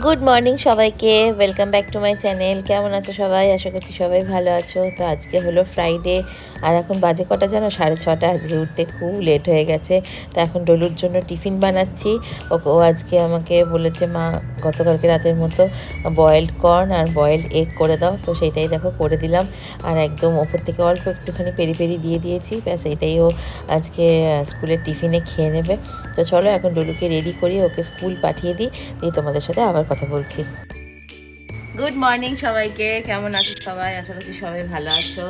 Good morning সবাইকে welcome back to my channel কেমন আছো সবাই? আশা করছি সবাই ভালো আছো। তো আজকে হলো ফ্রাইডে আর এখন বাজে কটা জানো? সাড়ে ছটা, আজকে উঠতে খুব লেট হয়ে গেছে। তো এখন ডলুর জন্য টিফিন বানাচ্ছি। ও- আজকে আমাকে বলেছে, মা, গতকালকে রাতের মতো বয়েলড কর্ন আর বয়েলড এগ করে দাও। তো সেইটাই দেখো, করে দিলাম। আর একদম ওপর থেকে অল্প একটুখানি পেরি পেরি দিয়ে দিয়েছি। ব্যাস এটাই ও আজকে স্কুলের টিফিনে খেয়ে নেবে। তো চলো, এখন ডলুকে রেডি করি, ওকে স্কুল পাঠিয়ে দিই। দিয়ে তোমাদের সাথে আবার কথা বলছি। গুড মর্নিং সবাইকে, কেমন আছো সবাই? আশা করছি সবাই ভালো আছো।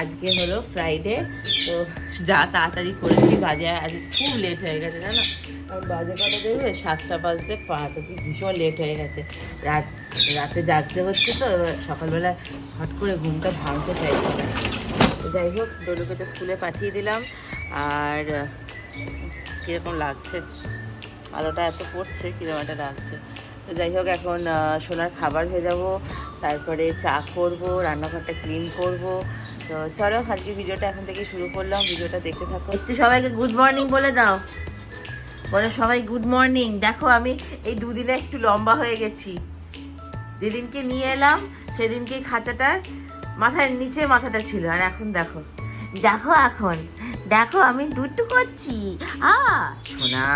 আজকে হলো ফ্রাইডে তো যা তাড়াতাড়ি করেছি, বাজে আজ খুব লেট হয়ে গেছে, জানো? বাজে কটা দেখবে সাতটা বাজতে পাঁচ, আজকে ভীষণ লেট হয়ে গেছে। রাত, রাতে জাগতে হচ্ছে তো সকালবেলা হট করে ঘুমটা ভাঙতে চাইছে না। যাই হোক ডলুকে তো স্কুলে পাঠিয়ে দিলাম, আর কীরকম লাগছে? আলোটা এত পড়ছে, কীরকম একটা লাগছে? তো যাই হোক, এখন সোনার খাবার ভেজাবো তারপরে চা করব, রান্নাঘরটা ক্লিন করব। তো চলো, আজকে ভিডিওটা এখন থেকে শুরু করলাম। ভিডিওটা দেখতে থাকো। একটু সবাইকে গুড মর্নিং বলে দাও। বলে সবাই গুড মর্নিং দেখো, আমি এই দুদিনে একটু লম্বা হয়ে গেছি। যেদিনকে নিয়ে এলাম, সেদিনকে খাঁচাটার মাথার নিচে মাথাটা ছিল। আর এখন দেখো দেখো এখন, দেখো আমি দুটু করছি। আ সোনা।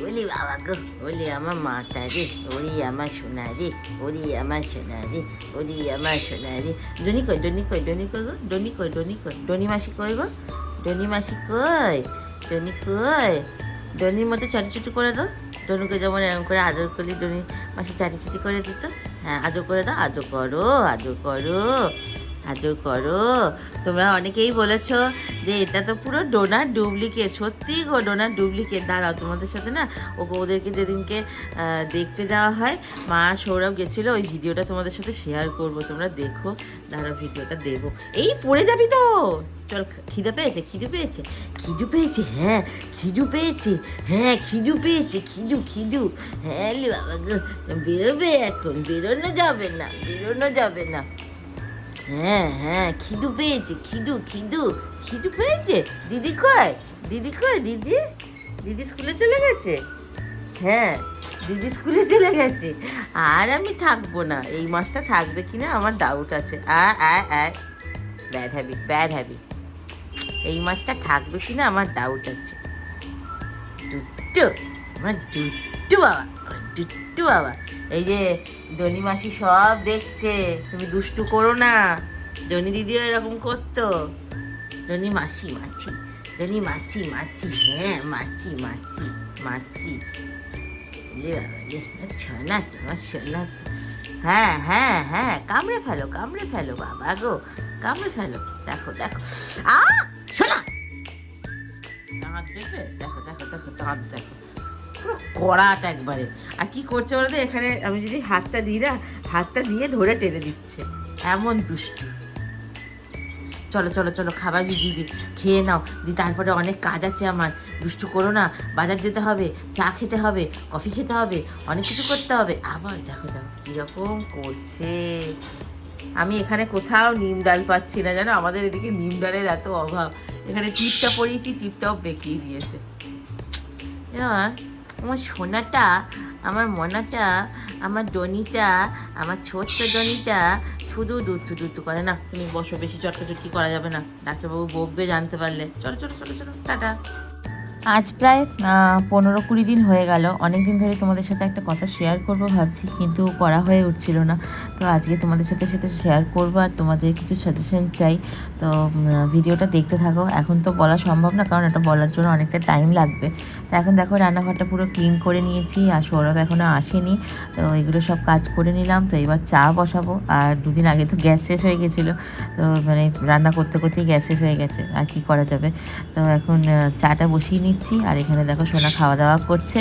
ওলি বাবা গো ওলি আমার মাটা রে ওলি আমার সোনা রে ওলি আমার ওলি আমার সোনা রে কই ডনি কই ডনি কই গো ডনি কই ডনি কই ডনি মাসি কই গো ডনি মাসি কই ডনি কই ডনির মতো চুটি করে দাও। ডনুকে যেমন এরকম করে আদর করলি ডনি মাসি চাটি চুটি করে দিত। হ্যাঁ আদর করে দাও, আদর করো আদর করো। আদর করো। তোমরা অনেকেই বলেছ যে এটা তো পুরো ডোনার ডুপ্লিকেট। সত্যি গো, ডোনার ডুপ্লিকেট। দাঁড়াও, তোমাদের সাথে না ও ওদেরকে যেদিনকে দেখতে যাওয়া হয়, মা সৌরভ গেছিল, ওই ভিডিওটা তোমাদের সাথে শেয়ার করব। তোমরা দেখো দাঁড়াও ভিডিওটা দেবো। এই, পড়ে যাবি তো! চল খিদে পেয়েছে খিদে পেয়েছে। খিদু পেয়েছে হ্যাঁ খিদু পেয়েছে হ্যাঁ খিদু পেয়েছে, খিদু খিদু। হ্যাঁ বাবা বেরোবে এখন, বেরোনো যাবে না, বেরোনো যাবে না। হ্যাঁ হ্যাঁ খিদু পেয়েছে, খিদু খিদু খিদু পেয়েছে? দিদি কয় দিদি কয় দিদি? দিদি স্কুলে চলে গেছে? হ্যাঁ দিদি স্কুলে চলে গেছে। আর আমি থাকব না। এই মাসটা থাকবে কিনা আমার ডাউট আছে। আয় আয় আয়। ব্যাড হ্যাবিট ব্যাড হ্যাবিট এই মাসটা থাকবে কিনা আমার ডাউট আছে। দুট্টু, আমার দুট্টু বাবা, আমার দুট্টু বাবা। এই যে ডনি মাসি সব দেখছে, তুমি দুষ্টু করো না। ডনি দিদিও এরকম করতো। ডনি মাসি, মাছি ডনি মাছি মাছি হ্যাঁ মাছি মাছি মাছি। সোনা তোমার সোনা। হ্যাঁ হ্যাঁ হ্যাঁ কামড়ে ফেলো কামড়ে ফেলো, বাবা গো, কামড়ে ফেলো। দেখো দেখো। আ সোনা! দাঁত দেখবে? দেখো দেখো দেখো দাঁত দেখো। পুরো কড়াত একবারে। আর কি করছে বলতো, এখানে আমি যদি হাতটা দিই না, হাতটা দিয়ে ধরে টেনে দিচ্ছে। এমন দুষ্টু। চলো চলো চলো, খাবার দিয়ে দিই খেয়ে নাও। দি তারপরে অনেক কাজ আছে আমার। দুষ্টু করো না। বাজার যেতে হবে, চা খেতে হবে, কফি খেতে হবে, অনেক কিছু করতে হবে। আবার দেখো দেখো, কীরকম করছে। আমি এখানে কোথাও নিম ডাল পাচ্ছি না, জানো? আমাদের এদিকে নিম ডালের এত অভাব। এখানে টিপটা পরিয়েছি টিপটাও বেঁকিয়ে দিয়েছে। এবার আমার সোনাটা, আমার মনাটা, আমার ডনিটা আমার ছোট্ট ডনিটা শুধু দুধ দুধ করে। না, তুমি বসো, বেশি চটকাচটকি করা যাবে না। ডাক্তারবাবু বকবে জানতে পারলে। চলো চলো চলো চলো, টাটা। আজ প্রায় পনেরো কুড়ি দিন হয়ে গেল। অনেক দিন ধরে তোমাদের সাথে একটা কথা শেয়ার করব ভাবছি, কিন্তু করা হয়ে উঠছিল না। তো আজকে তোমাদের সাথে সেটা শেয়ার করব আর তোমাদের কিছু সাজেশন চাই। তো ভিডিওটা দেখতে থাকো। এখন তো বলা সম্ভব না, কারণ এটা বলার জন্য অনেকটা টাইম লাগবে। তো এখন দেখো, রান্নাঘরটা পুরো ক্লিন করে নিয়েছি আর সৌরভ এখনও আসেনি। তো এগুলো সব কাজ করে নিলাম। তো এবার চা বসাবো। আর দুদিন আগে তো গ্যাস শেষ হয়ে গেছিল। তো মানে রান্না করতে করতেই গ্যাস শেষ হয়ে গেছে। আর কি করা যাবে? তো এখন চাটা বসিয়ে নিচ্ছি। আর এখানে দেখো সোনা খাওয়া দাওয়া করছে।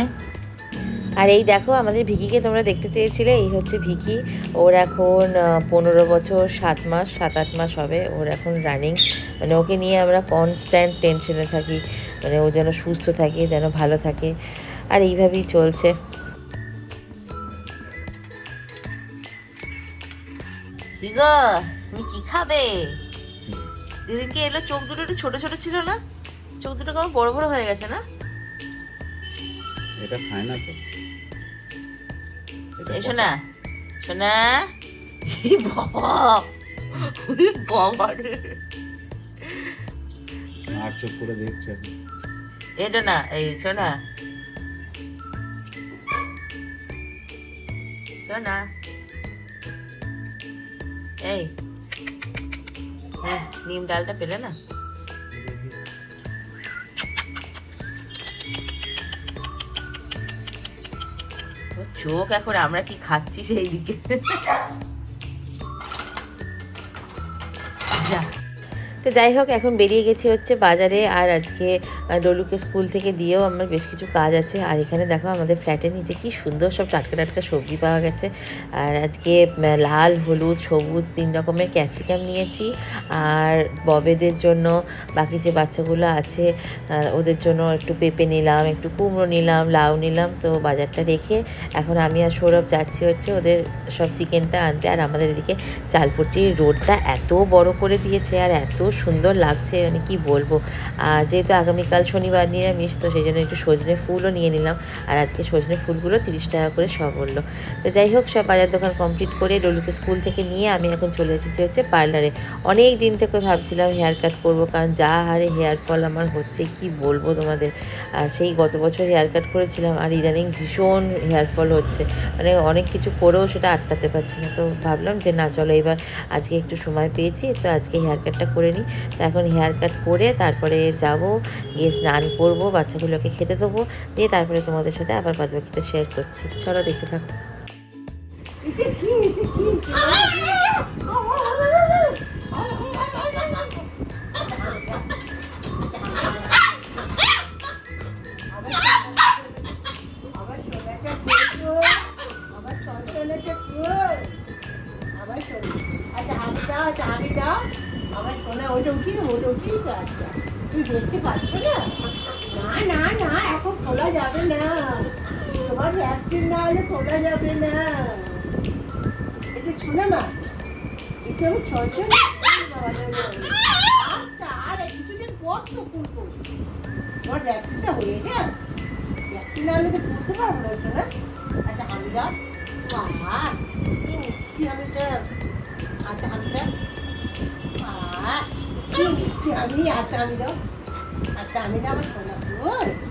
আর এই দেখো আমাদের ভিকিকে তোমরা দেখতে চেয়েছিলে এই হচ্ছে ভিকি। ওর এখন পনেরো বছর সাত মাস সাত আট মাস হবে। ওর এখন রানিং মানে ওকে নিয়ে আমরা কনস্ট্যান্ট টেনশনে থাকি। মানে ও যেন সুস্থ থাকে যেন ভালো থাকে। আর এইভাবেই চলছে। কি তুমি কি খাবে? দিদিনকে এলো চোখ দুটো একটু ছোট ছোট ছিল না? চোখ দুটো কেমন বড় বড় হয়ে গেছে না? এটা খায় না তো। এই শোনা শোনা ই বাবা ওরে বাবা রে আর করে দেখছে এটা না এই শোনা শোনা এই হ্যাঁ, নিম ডালটা পেলে না? চোখ এখন আমরা কি খাচ্ছি সেই দিকে তো যাই হোক, এখন বেরিয়ে গেছি হচ্ছে বাজারে আর আজকে ডলুকে স্কুল থেকে দিয়েও আমার বেশ কিছু কাজ আছে। আর এখানে দেখো আমাদের ফ্ল্যাটের নিচে কি সুন্দর সব টাটকা টাটকা সবজি পাওয়া গেছে। আর আজকে লাল, হলুদ, সবুজ তিন রকমের ক্যাপসিকাম নিয়েছি। আর ববেদের জন্য বাকি যে বাচ্চাগুলো আছে ওদের জন্য একটু পেঁপে নিলাম, একটু কুমড়ো নিলাম, লাউ নিলাম। তো বাজারটা রেখে এখন আমি আর সৌরভ যাচ্ছি হচ্ছে ওদের সব চিকেনটা আনতে। আর আমাদের এদিকে চালপট্টির রোডটা এত বড় করে দিয়েছে আর এত সুন্দর লাগছে মানে কি বলব? আর যেহেতু আগামীকাল শনিবার নিরামিষ, তো সেই জন্য একটু সজনে ফুলও নিয়ে নিলাম। আর আজকে সজনে ফুলগুলো তিরিশ টাকা করে সব বলল তো যাই হোক, সব বাজার দোকান কমপ্লিট করে ডলুকে স্কুল থেকে নিয়ে আমি এখন চলে এসেছি হচ্ছে পার্লারে অনেক দিন থেকে ভাবছিলাম হেয়ার কাট করব, কারণ যা হারে হেয়ার ফল আমার হচ্ছে, কি বলব তোমাদের? আর সেই গত বছর হেয়ার কাট করেছিলাম, আর ইদানিং ভীষণ হেয়ার ফল হচ্ছে। মানে অনেক কিছু করেও সেটা আটকাতে পারছি না। তো ভাবলাম যে না, চলো এবার আজকে একটু সময় পেয়েছি, তো আজকে হেয়ার কাটটা করে নিই। তো এখন হেয়ার কাট করে তারপরে যাব, গিয়ে স্নান করব, বাচ্চাগুলোকে খেতে দেবো, দিয়ে তারপরে তোমাদের সাথে আবার বাদ বাকিটা শেয়ার করছি। চলো দেখতে থাকো। ভ্যাকসিন না হলে খোলা যাবে না। এটা শোনা মা, এটা আমি চঞ্চল। বাবা, না, না, না। আচ্ছা, আর কিছুদিন পর তো খুলবো। তোমার ভ্যাকসিনটা হয়ে যাক ভ্যাকসিন না হলে তো বলতে পারব না শোনা একটা হামিদা বাবা কি মিষ্টি হামিদা আচ্ছা হামিদা আমি আচ্ছা হামিদা আচ্ছা হামিদা আমার সোনা কই আমার কই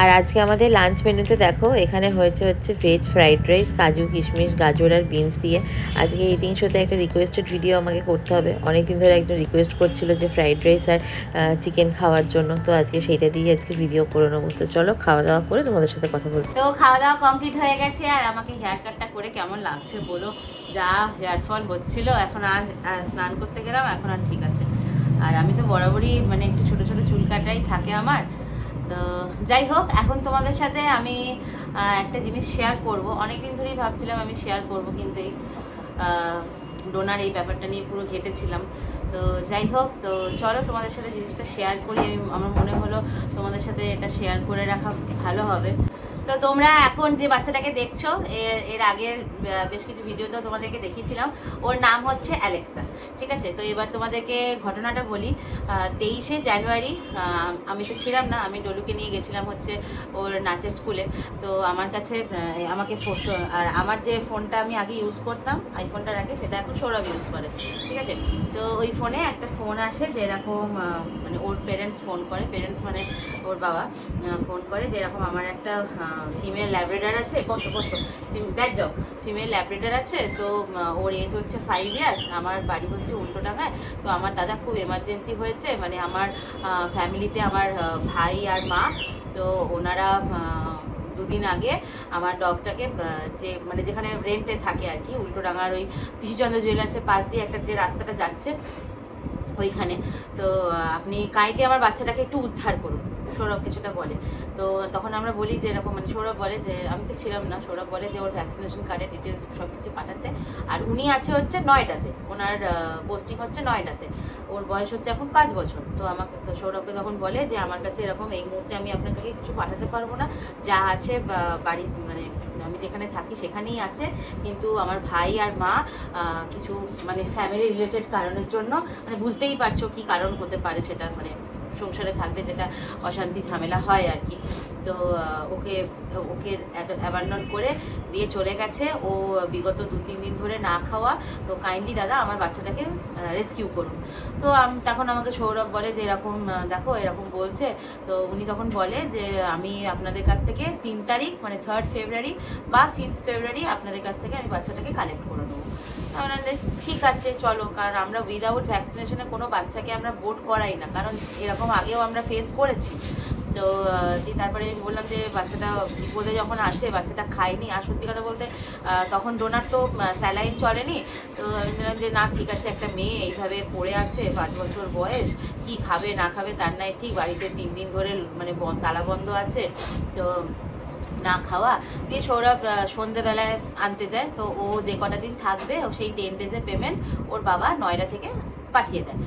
আর আজকে আমাদের লাঞ্চ মেনুতে দেখো, এখানে হয়েছে হচ্ছে ভেজ ফ্রাইড রাইস কাজু, কিশমিশ, গাজর আর বিনস দিয়ে। আজকে এই তিন শোতে একটা রিকোয়েস্টেড ভিডিও আমাকে করতে হবে। অনেক দিন ধরে একজন রিকোয়েস্ট করছিল যে ফ্রাইড রাইস আর চিকেন খাওয়ার জন্য। তো আজকে সেইটা দিয়ে আজকে ভিডিও করে নেব। তো চলো, খাওয়া দাওয়া করে তোমাদের সাথে কথা বলছি। তো খাওয়া দাওয়া কমপ্লিট হয়ে গেছে। আর আমাকে হেয়ার কাটটা করে কেমন লাগছে বলো? যা হেয়ার ফল হচ্ছিল, এখন আর স্নান করতে গেলাম, এখন আর ঠিক আছে। আর আমি তো বরাবরই মানে একটু ছোট ছোট চুল কাটাই থাকে আমার। তো যাই হোক, এখন তোমাদের সাথে আমি একটা জিনিস শেয়ার করব। অনেকদিন ধরেই ভাবছিলাম আমি শেয়ার করব, কিন্তু এই ডোনার এই ব্যাপারটা নিয়ে পুরো ঘেটেছিলাম। তো যাই হোক, তো চলো তোমাদের সাথে জিনিসটা শেয়ার করি। আমি, আমার মনে হলো তোমাদের সাথে এটা শেয়ার করে রাখা ভালো হবে। তো তোমরা এখন যে বাচ্চাটাকে দেখছ, এর এর আগের বেশ কিছু ভিডিও তো তোমাদেরকে দেখিয়েছিলাম। ওর নাম হচ্ছে অ্যালেক্সা, ঠিক আছে? তো এবার তোমাদেরকে ঘটনাটা বলি। তেইশে জানুয়ারি আমি তো ছিলাম না, আমি ডলুকে নিয়ে গেছিলাম হচ্ছে ওর নাচের স্কুলে তো আমার কাছে আমাকে আর আমার যে ফোনটা আমি আগে ইউজ করতাম আইফোনটার আগে, সেটা এখন সৌরভ ইউজ করে, ঠিক আছে? তো ওই ফোনে একটা ফোন আসে যেরকম মানে ওর পেরেন্টস ফোন করে পেরেন্টস মানে ওর বাবা ফোন করে, যেরকম আমার একটা ফিমেল ল্যাবরেটার আছে, বসো বসো। ব্যাট যাও ফিমেল ল্যাবরেটার আছে, তো ওর এজ হচ্ছে ফাইভ ইয়ার্স আমার বাড়ি হচ্ছে উল্টো ডাঙায়, তো আমার দাদা খুব এমার্জেন্সি হয়েছে মানে আমার ফ্যামিলিতে আমার ভাই আর মা, তো ওনারা দুদিন আগে আমার ডগটাকে যে মানে যেখানে রেন্টে থাকে আর কি উল্টোডাঙার ওই পিসিচন্দ্র জুয়েলার্সের পাশ দিয়ে একটা যে রাস্তাটা যাচ্ছে, ওইখানে। তো আপনি কাইন্ডলি আমার বাচ্চাটাকে একটু উদ্ধার করুন। সৌরভকে সেটা বলে। তো তখন আমরা বলি যে এরকম মানে সৌরভ বলে যে, আমি তো ছিলাম না, সৌরভ বলে যে ওর ভ্যাকসিনেশন কার্ডের ডিটেলস সব কিছু পাঠাতে। আর উনি আছে হচ্ছে নয়টাতে, ওনার পোস্টিং হচ্ছে নয়টাতে। ওর বয়স হচ্ছে এখন পাঁচ বছর। তো আমাকে, তো সৌরভকে তখন বলে যে, আমার কাছে এরকম এই মুহূর্তে আমি আপনাকে কিছু পাঠাতে পারব না। যা আছে বাড়ি মানে আমি যেখানে থাকি সেখানেই আছে। কিন্তু আমার ভাই আর মা কিছু মানে ফ্যামিলি রিলেটেড কারণের জন্য মানে বুঝতেই পারছ কি কারণ হতে পারে সেটা মানে সংসারে থাকলে যেটা অশান্তি ঝামেলা হয় আর কি। তো ওকে ওকে অ্যাবান্ডন করে দিয়ে চলে গেছে। ও বিগত দু তিন দিন ধরে না খাওয়া। তো কাইন্ডলি দাদা, আমার বাচ্চাটাকে রেস্কিউ করুন। তো আম- তখন আমাকে সৌরভ বলে যে, এরকম দেখো, এরকম বলছে। তো উনি তখন বলে যে, আমি আপনাদের কাছ থেকে তিন তারিখ মানে থার্ড ফেব্রুয়ারি বা ফিফথ ফেব্রুয়ারি আপনাদের কাছ থেকে আমি বাচ্চাটাকে কালেক্ট করে নেব। ঠিক আছে, চলো। কারণ আমরা উইদাউট ভ্যাকসিনেশনে কোনো বাচ্চাকে আমরা ভোট করাই না। কারণ এরকম আগেও আমরা ফেস করেছি। তো দিয়ে তারপরে আমি বললাম যে বাচ্চাটা বিপদে যখন আছে, বাচ্চাটা খায়নি। আর সত্যি কথা বলতে তখন ডোনার তো স্যালাইন চলেনি। তো আমি বললাম যে, না, ঠিক আছে, একটা মেয়ে এইভাবে পড়ে আছে, পাঁচ বছর বয়স, কি খাবে, না খাবে, তার নাই ঠিক। বাড়িতে তিন দিন ধরে মানে তালা বন্ধ আছে। তো না খাওয়া। দিয়ে সৌরভ সন্ধেবেলায় আনতে যায়। তো ও যে কটা দিন থাকবে সেই টেন ডেজের পেমেন্ট ওর বাবা নয়ডা থেকে পাঠিয়ে দেয়।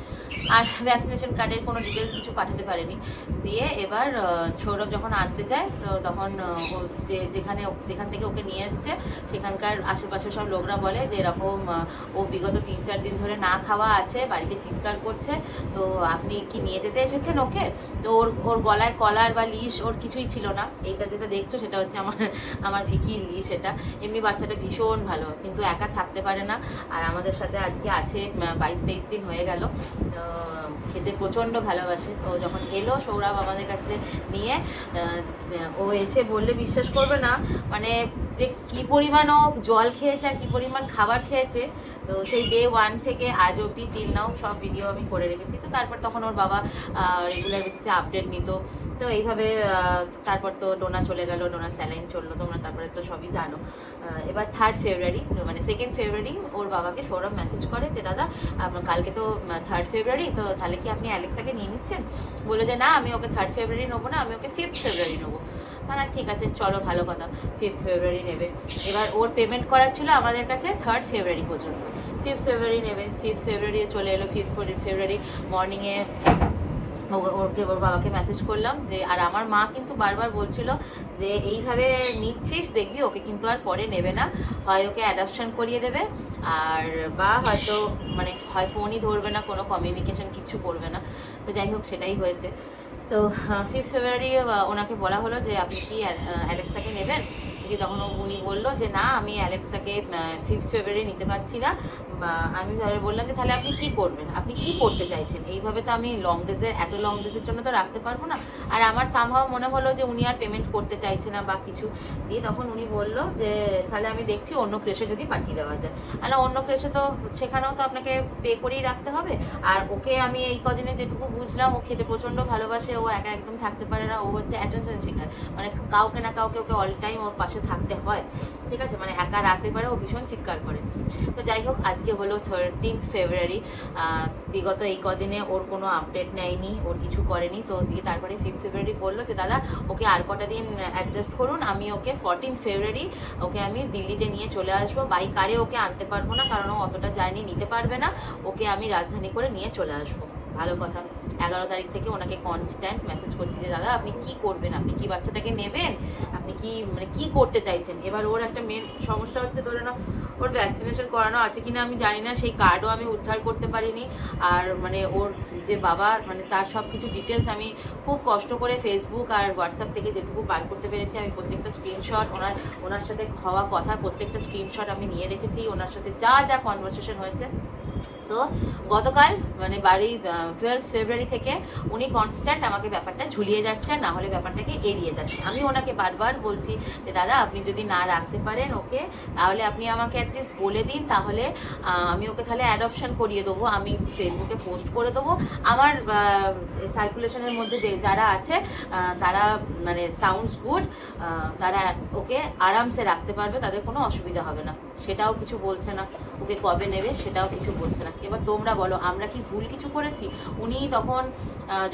আর ভ্যাকসিনেশন কার্ডের কোনো ডিটেলস কিছু পাঠাতে পারেনি। দিয়ে এবার সৌরভ যখন আনতে যায় তখন ও যে, যেখানে যেখান থেকে ওকে নিয়ে এসছে, সেখানকার আশেপাশে সব লোকরা বলে যে এরকম ও বিগত তিন চার দিন ধরে না খাওয়া আছে, বাড়িতে চিৎকার করছে, তো আপনি কি নিয়ে যেতে এসেছেন ওকে? তো ওর ওর গলায় কলার বা লিশ ওর কিছুই ছিল না। এইটা যেটা দেখছ, সেটা হচ্ছে আমার আমার ভিকির লিশ এটা। এমনি বাচ্চাটা ভীষণ ভালো, কিন্তু একা থাকতে পারে না। আর আমাদের সাথে আজকে আছে বাইশ তেইশ দিন হয়ে গেল। খেতে প্রচণ্ড ভালোবাসে। তো যখন এলো সৌরভ আমাদের কাছে নিয়ে ও এসে বললে, বিশ্বাস করবে না। মানে যে কি পরিমাণ ও জল খেয়েছে আর কি পরিমাণ খাবার খেয়েছে, তো সেই ডে ওয়ান থেকে আজ অবধি তিন নাও সব ভিডিও আমি করে রেখেছি। তো তারপর তখন ওর বাবা রেগুলার বেসিসে আপডেট নিত। তো এইভাবে তারপর তো ডোনা চলে গেল, ডোনা স্যালাইন চলল, তোমরা তারপরে তো সবই জানো। এবার থার্ড ফেব্রুয়ারি মানে সেকেন্ড ফেব্রুয়ারি ওর বাবাকে সৌরভ মেসেজ করে যে, দাদা আপনার কালকে তো থার্ড ফেব্রুয়ারি তো তাহলে কি আপনি অ্যালেক্সাকে নিয়ে নিচ্ছেন? বলে যে, না, আমি ওকে থার্ড ফেব্রুয়ারি নেব না, আমি ওকে ফিফথ ফেব্রুয়ারি নেব। না ঠিক আছে, চলো, ভালো কথা। ফিফথ ফেব্রুয়ারি নেবে। এবার ওর পেমেন্ট করা ছিল আমাদের কাছে থার্ড ফেব্রুয়ারি পর্যন্ত। ফিফথ ফেব্রুয়ারি নেবে। ফিফথ ফেব্রুয়ারি চলে এলো ফিফথ ফেব্রুয়ারি মর্নিংয়ে ওকে, ওর বাবাকে মেসেজ করলাম যে, আর আমার মা কিন্তু বারবার বলছিল যে, এইভাবে নিচ্ছিস, দেখবি, ওকে কিন্তু আর পরে নেবে না। হয় ওকে অ্যাডাপশন করিয়ে দেবে, আর বা হয়তো মানে হয় ফোনই ধরবে না, কোনো কমিউনিকেশন কিছু করবে না। তো যাই হোক, সেটাই হয়েছে। তো ফিফথ ফেব্রুয়ারি ওনাকে বলা হলো যে আপনি কি অ্যালেক্সাকে নেবেন? দিয়ে তখন উনি বলল যে, না, আমি অ্যালেক্সাকে ফিফথ ফেব্রুয়ারি নিতে পারছি না। আমি তাহলে বললাম যে, তাহলে আপনি কি করবেন? আপনি কি করতে চাইছেন? এইভাবে তো আমি লং ডেজে এত লং ডেজের জন্য তো রাখতে পারব না। আর আমার সামহাও মনে হলো যে, উনি আর পেমেন্ট করতে চাইছে না বা কিছু। দিয়ে তখন উনি বলল যে, তাহলে আমি দেখছি অন্য ক্রেশে যদি পাঠিয়ে দেওয়া যায়। আর অন্য ক্রেশে তো, সেখানেও তো আপনাকে পে করেই রাখতে হবে। আর ওকে আমি এই কদিনে যেটুকু বুঝলাম, ও খেতে প্রচণ্ড ভালোবাসে, ও একা একদম থাকতে পারে না, ও হচ্ছে অ্যাটেনশন শিকার মানে কাউকে না কাউকে ওকে অল টাইম ওর পাশে থাকতে হয়। ঠিক আছে? মানে একা রাখতে পারে ও ভীষণ চিৎকার করে। তো যাই হোক, আজকে হলো থার্টিন ফেব্রুয়ারি বিগত এই কদিনে ওর কোনো আপডেট নেয়নি, ওর কিছু করেনি। তো দিয়ে তারপরে ফিফথ ফেব্রুয়ারি বলল যে, দাদা, ওকে আর কটা দিন অ্যাডজাস্ট করুন। আমি ওকে ফোরটিন ফেব্রুয়ারি ওকে আমি দিল্লিতে নিয়ে চলে আসব। বাই কারে ওকে আনতে পারব না, কারণ ও অতটা জার্নি নিতে পারবে না। ওকে আমি রাজধানী করে নিয়ে চলে আসব। ভালো কথা। এগারো তারিখ থেকে ওনাকে কনস্ট্যান্ট মেসেজ করছি যে, দাদা, আপনি কি করবেন? আপনি কি বাচ্চাটাকে নেবেন? আপনি কি মানে কি করতে চাইছেন? এবার ওর একটা মেন সমস্যা হচ্ছে, ধরে না ওর ভ্যাকসিনেশন করানো আছে কিনা আমি জানি না, সেই কার্ডও আমি উদ্ধার করতে পারিনি। আর মানে ওর যে বাবা মানে তার সব কিছু ডিটেলস আমি খুব কষ্ট করে ফেসবুক আর হোয়াটসঅ্যাপ থেকে যেটুকু বার করতে পেরেছি, আমি প্রত্যেকটা স্ক্রিনশট ওনার ওনার সাথে হওয়া কথা, প্রত্যেকটা স্ক্রিনশট আমি নিয়ে রেখেছি। ওনার সাথে যা যা কনভারসেশন হয়েছে তো গতকাল মানে বাড়ি টুয়েলভ ফেব্রুয়ারি থেকে উনি কনস্ট্যান্ট আমাকে ব্যাপারটা ঝুলিয়ে যাচ্ছে না হলে ব্যাপারটাকে এড়িয়ে যাচ্ছে আমি ওনাকে বারবার বলছি যে, দাদা, আপনি যদি না রাখতে পারেন ওকে, তাহলে আপনি আমাকে অ্যাটলিস্ট বলে দিন, তাহলে আমি ওকে তাহলে অ্যাডপশন করিয়ে দেবো, আমি ফেসবুকে পোস্ট করে দেবো। আমার সার্কুলেশনের মধ্যে যে, যারা আছে তারা মানে সাউন্ডস গুড তারা ওকে আরামসে রাখতে পারবে, তাদের কোনো অসুবিধা হবে না। সেটাও কিছু বলছে না। ওকে কবে নেবে সেটাও কিছু বলছে না। এবার তোমরা বলো, আমরা কি ভুল কিছু করেছি? উনি তখন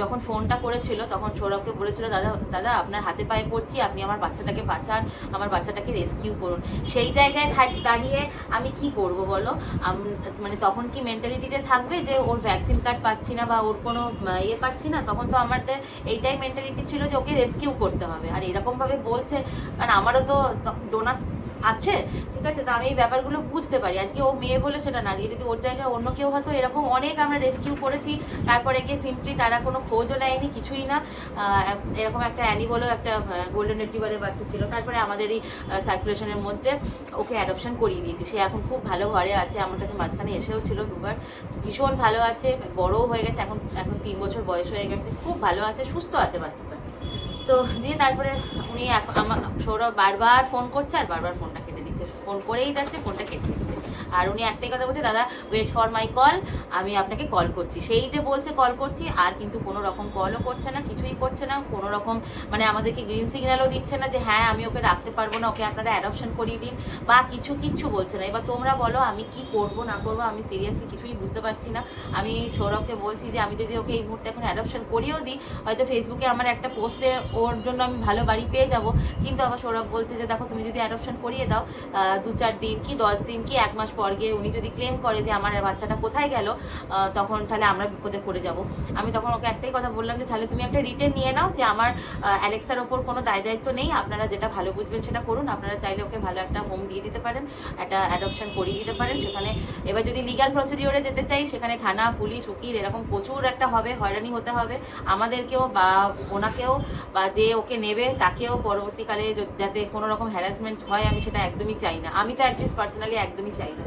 যখন ফোনটা করেছিল, তখন সৌরভকে বলেছিল, দাদা দাদা, আপনার হাতে পায়ে পড়ছি, আপনি আমার বাচ্চাটাকে বাঁচান, আমার বাচ্চাটাকে রেস্কিউ করুন। সেই জায়গায় দাঁড়িয়ে আমি কি করব বলো? মানে তখন কি মেন্টালিটিতে থাকবে যে ওর ভ্যাকসিন কার্ড পাচ্ছি না বা ওর কোনো ইয়ে পাচ্ছি না? তখন তো আমাদের এইটাই মেন্টালিটি ছিল যে ওকে রেস্কিউ করতে হবে। আর এরকমভাবে বলছে, কারণ আমারও তো ডোনার আছে? ঠিক আছে, তো আমি এই ব্যাপারগুলো বুঝতে পারি। আজকে ও মেয়ে বলে সেটা না দিয়ে যদি ওর জায়গায় অন্য কেউ হয়তো এরকম অনেক আমরা রেস্কিউ করেছি। তারপরে গিয়ে সিম্পলি তারা কোনো খোঁজও নেয়নি, কিছুই না। এরকম একটা অ্যানি একটা গোল্ডেন রিট্রিভারের বাচ্চা ছিল। তারপরে আমাদের এই সার্কুলেশনের মধ্যে ওকে অ্যাডপশন করিয়ে দিয়েছি। সে এখন খুব ভালো ঘরে আছে, আমার কাছে মাঝখানে এসেও ছিল দুবার। ভীষণ ভালো আছে, বড়ও হয়ে গেছে, এখন এখন তিন বছর বয়স হয়ে গেছে, খুব ভালো আছে, সুস্থ আছে বাচ্চাটা। তো দিয়ে তারপরে উনি আমার সৌরভ বারবার ফোন করছে আর বারবার ফোনটা কেটে দিচ্ছে। ফোন করেই যাচ্ছে ফোনটা কেটে দিচ্ছে। আর উনি একটাই কথা বলছে, দাদা ওয়েট ফর মাই কল আমি আপনাকে কল করছি। সেই যে বলছে কল করছি, আর কিন্তু কোনো রকম কলও করছে না, কিছুই করছে না, কোনো রকম মানে আমাদেরকে গ্রিন সিগন্যালও দিচ্ছে না যে হ্যাঁ আমি ওকে রাখতে পারব না, ওকে আপনারা অ্যাডপশন করিয়ে দিন। বা কিছু কিচ্ছু বলছে না। এবার তোমরা বলো, আমি কি করব, না করব, আমি সিরিয়াসলি কিছুই বুঝতে পারছি না। আমি সৌরভকে বলছি যে, আমি যদি ওকে এই মুহূর্তে এখন অ্যাডপশন করিয়েও দিই, হয়তো ফেসবুকে আমার একটা পোস্টে ওর জন্য আমি ভালো বাড়ি পেয়ে যাব। কিন্তু আবার সৌরভ বলছে যে, দেখো, তুমি যদি অ্যাডপশন করিয়ে দাও দু চার দিন কি, দশ দিন কি, এক মাস পর গিয়ে উনি যদি ক্লেম করে যে আমার বাচ্চাটা কোথায় গেল তখন তাহলে আমরা বিপদে পড়ে যাব। আমি তখন ওকে একটাই কথা বললাম যে, তাহলে তুমি একটা রিটেন নিয়ে নাও যে আমার অ্যালেক্সার ওপর কোনো দায় দায়িত্ব নেই। আপনারা যেটা ভালো বুঝবেন সেটা করুন। আপনারা চাইলে ওকে ভালো একটা হোম দিয়ে দিতে পারেন, একটা অ্যাডপশন করিয়ে দিতে পারেন। সেখানে এবার যদি লিগাল প্রসিডিওরে যেতে চাই, সেখানে থানা, পুলিশ, উকিল এরকম প্রচুর একটা হবে, হয়রানি হতে হবে। আমাদেরকেও বা ওনাকেও বা যে ওকে নেবে, তাকেও পরবর্তীকালে যাতে কোনো রকম হ্যারাসমেন্ট হয়, আমি সেটা একদমই চাই না। আমি তো অ্যাটলিস্ট পার্সোনালি একদমই চাই না।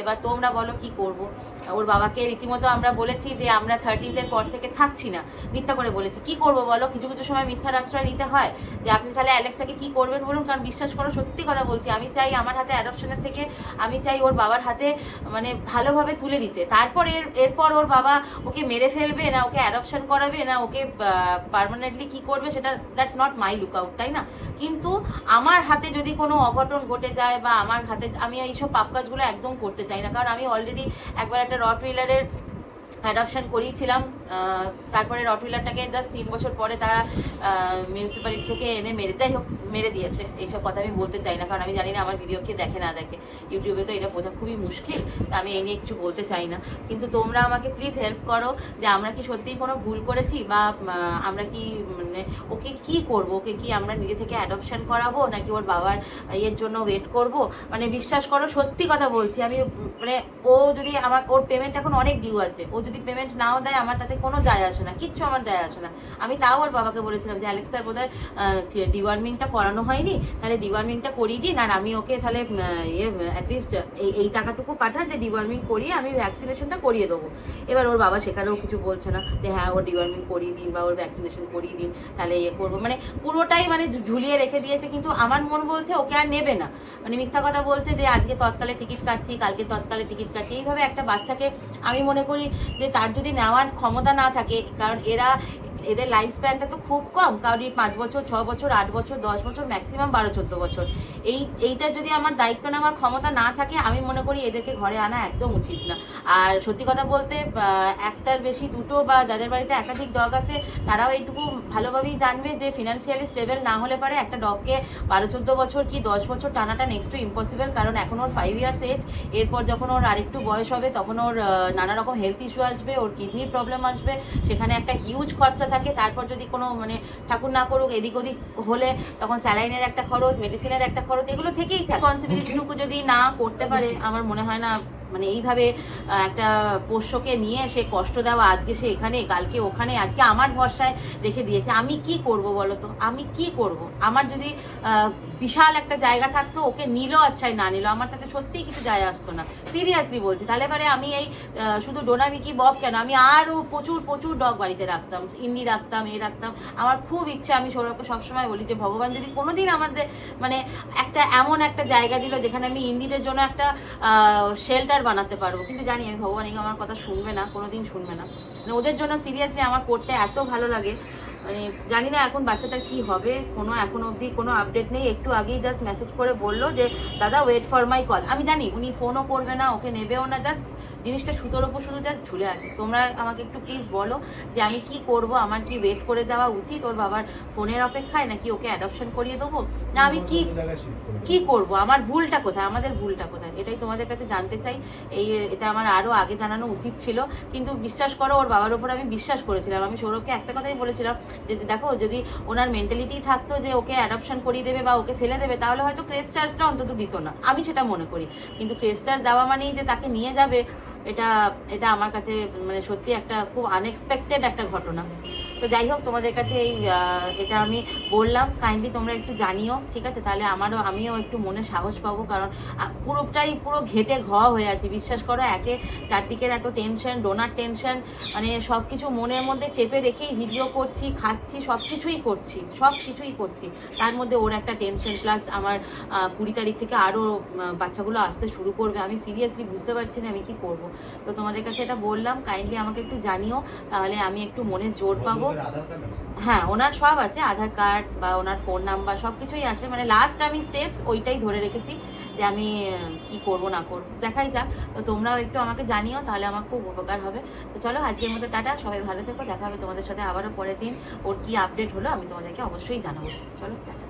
এবার তোমরা বলো কি করব? ওর বাবাকে রীতিমতো আমরা বলেছি যে আমরা থার্টিনের পর থেকে থাকছি না। মিথ্যা করে বলেছি। কি করব বলো? কিছু কিছু সময় মিথ্যার আশ্রয় নিতে হয়। যে আপনি তাহলে অ্যালেক্সাকে কি করবেন বলুন? কারণ বিশ্বাস করো, সত্যি কথা বলছি, আমি চাই আমার হাতে অ্যাডপশনের থেকে, আমি চাই ওর বাবার হাতে মানে ভালোভাবে তুলে দিতে। তারপর এর, এরপর ওর বাবা ওকে মেরে ফেলবে না, ওকে অ্যাডপশন করাবে না, ওকে পারমানেন্টলি কি করবে সেটা দ্যাটস নট মাই লুক আউট তাই না? কিন্তু আমার হাতে যদি কোনো অঘটন ঘটে যায় বা আমার হাতে, আমি এইসব পাপ কাজগুলো একদম করতে চাই না। কারণ আমি অলরেডি একবার একটা রট হুইলারের অ্যাডপশন করিয়েছিলাম। তারপরে রটহুইলারটাকে জাস্ট তিন বছর পরে তারা মিউনিসিপ্যালিটি থেকে এনে মেরে, যাই হোক, মেরে দিয়েছে। এইসব কথা আমি বলতে চাই না, কারণ আমি জানি না আমার ভিডিও কে দেখে, না দেখে। ইউটিউবে তো এটা বোঝা খুবই মুশকিল, তা আমি এই নিয়ে কিছু বলতে চাই না। কিন্তু তোমরা আমাকে প্লিজ হেল্প করো যে আমরা কি সত্যিই কোনো ভুল করেছি বা আমরা কি মানে ওকে কি করব? ওকে কি আমরা নিজে থেকে অ্যাডপশন করাবো, নাকি ওর বাবার ইয়ের জন্য ওয়েট করব? মানে বিশ্বাস করো, সত্যি কথা বলছি। আমি মানে ও যদি আমার, ওর পেমেন্ট এখন অনেক ডিউ আছে। ও যদি পেমেন্ট নাও দেয়, আমার তাতে কোনো যায় আসে না, কিচ্ছু আমার যায় আসে না। আমি তাও ওর বাবাকে বলেছিলাম যে অ্যালেক্সার বোধহয় ডিওয়ার্মিংটা করানো হয়নি, তাহলে ডিওয়ার্মিংটা করিয়ে দিন, আর আমি ওকে তাহলে ইয়ে অ্যাটলিস্ট এই এই টাকাটুকু পাঠান যে ডিওয়ার্মিং করিয়ে আমি ভ্যাকসিনেশনটা করিয়ে দেবো। এবার ওর বাবা সেখানেও কিছু বলছে না যে হ্যাঁ ওর ডিওয়ার্মিং করিয়ে দিন বা ওর ভ্যাকসিনেশন করিয়ে দিন, তাহলে ইয়ে করব। মানে পুরোটাই মানে ঝুলিয়ে রেখে দিয়েছে, কিন্তু আমার মন বলছে ওকে আর নেবে না। মানে মিথ্যা কথা বলছে যে, আজকে তৎকালে টিকিট কাটছি, কালকে তৎকালে টিকিট কাটছি। এইভাবে একটা বাচ্চাকে আমি মনে করি যে, তার যদি নেওয়ার ক্ষমতা না থাকে কারণ এরা এদের লাইফ স্প্যানটা তো খুব কম কারোর পাঁচ বছর, ছ বছর, আট বছর, দশ বছর ম্যাক্সিমাম বারো, চোদ্দ বছর। এই এইটার যদি আমার দায়িত্ব নেওয়ার ক্ষমতা না থাকে, আমি মনে করি এদেরকে ঘরে আনা একদম উচিত না। আর সত্যি কথা বলতে একটার বেশি দুটো বা যাদের বাড়িতে একাধিক ডগ আছে, তারাও এইটুকু ভালোভাবেই জানবে যে ফিনান্সিয়ালি স্টেবল না হলে পারে একটা ডগকে বারো, চোদ্দ বছর কি দশ বছর টানাটা নেক্সট টু ইম্পসিবল কারণ এখন ওর ফাইভ ইয়ার্স এজ এরপর যখন ওর আরেকটু বয়স হবে, তখন ওর নানা রকম হেলথ ইস্যু আসবে, ওর কিডনির প্রবলেম আসবে, সেখানে একটা হিউজ খরচা থাকে তারপর যদি কোনো মানে ঠাকুর না করুক এদিক ওদিক হলে তখন স্যালাইনের একটা খরচ মেডিসিনের একটা খরচ এগুলো থেকেই রেসপন্সিবিলিটিটুকু যদি না করতে পারে আমার মনে হয় না মানে এইভাবে একটা পোষ্যকে নিয়ে সে কষ্ট দেওয়া আজকে সে এখানে, কালকে ওখানে, আজকে আমার ভরসায় রেখে দিয়েছে। আমি কি করব বলো তো? আমি কি করব? আমার যদি বিশাল একটা জায়গা থাকতো, ওকে নিল আচ্ছাই না নিল, আমার তাতে সত্যিই কিছু যায় আসতো না। সিরিয়াসলি বলছি, তাহলে পরে আমি এই শুধু ডোনামিকি বব কেন? আমি আরও প্রচুর প্রচুর ডগ বাড়িতে রাখতাম ইন্ডি রাখতাম, এ রাখতাম। আমার খুব ইচ্ছা, আমি সৌরভকে সবসময় বলি যে, ভগবান যদি কোনোদিন আমাদের মানে একটা এমন একটা জায়গা দিল, যেখানে আমি ইন্ডিদের জন্য একটা শেল্টার বানাতে পারব। কিন্তু জানি, আমি ভগবান, এই আমার কথা শুনবে না কোনো দিন শুনবে না। মানে ওদের জন্য সিরিয়াসলি আমার করতে এত ভালো লাগে। মানে জানি না এখন বাচ্চাটার কি হবে, কোনো এখন অবধি কোনো আপডেট নেই। একটু আগেই জাস্ট মেসেজ করে বলল যে, দাদা ওয়েট ফর মাই কল আমি জানি, উনি ফোনও করবে না, ওকে নেবেও না জাস্ট জিনিসটা সুতোর ওপর শুধু জাস্ট ঝুলে আছে। তোমরা আমাকে একটু প্লিজ বলো যে আমি কি করব? আমার কি ওয়েট করে যাওয়া উচিত? ওর বাবার ফোনের অপেক্ষায় নাকি ওকে অ্যাডপশন করিয়ে দেবো? না, আমি কি কি করব? আমার ভুলটা কোথায়? আমাদের ভুলটা কোথায়? এটাই তোমাদের কাছে জানতে চাই। এই, এটা আমার আরও আগে জানানো উচিত ছিল। কিন্তু বিশ্বাস করো, ওর বাবার উপর আমি বিশ্বাস করেছিলাম। আমি সৌরভকে একটা কথাই বলেছিলাম যে দেখো, যদি ওনার মেন্টালিটি থাকতো যে ওকে অ্যাডপশন করিয়ে দেবে বা ওকে ফেলে দেবে, তাহলে হয়তো ক্রেস চার্জটা অন্তত দিত না। আমি সেটা মনে করি। কিন্তু ক্রেস চার্জ দেওয়া মানেই যে তাকে নিয়ে যাবে এটা এটা আমার কাছে মানে সত্যি একটা খুব আনএক্সপেক্টেড একটা ঘটনা। তো যাই হোক তোমাদের কাছে এই এটা আমি বললাম। কাইন্ডলি তোমরা একটু জানিও ঠিক আছে? তাহলে আমারও আমিও একটু মনে সাহস পাবো কারণ পুরোটাই পুরো ঘেটে ঘ হয়ে আছি। বিশ্বাস করো একে চারদিকের এত টেনশন ডোনার টেনশন মানে সব কিছু মনের মধ্যে চেপে রেখেই ভিডিও করছি খাচ্ছি সব কিছুই করছি সব কিছুই করছি। তার মধ্যে ওর একটা টেনশন প্লাস আমার কুড়ি তারিখ থেকে আরও বাচ্চাগুলো আসতে শুরু করবে। আমি সিরিয়াসলি বুঝতে পারছি না আমি কি করব। তো তোমাদের কাছে এটা বললাম। কাইন্ডলি আমাকে একটু জানিও তাহলে আমি একটু মনে জোর পাবো। হ্যাঁ ওনার সব আছে, আধার কার্ড বা ওনার ফোন নাম্বার সব কিছুই আছে। মানে লাস্ট আমি স্টেপস ওইটাই ধরে রেখেছি যে আমি কি করব, না করব। দেখাই যাক। তো তোমরাও একটু আমাকে জানিও, তাহলে আমার খুব উপকার হবে। তো চলো, আজকের মতো টাটা। সবাই ভালো থেকো। দেখা হবে তোমাদের সাথে আবারও পরের দিন। ওর কি আপডেট হলো আমি তোমাদেরকে অবশ্যই জানাব। চলো, টাটা।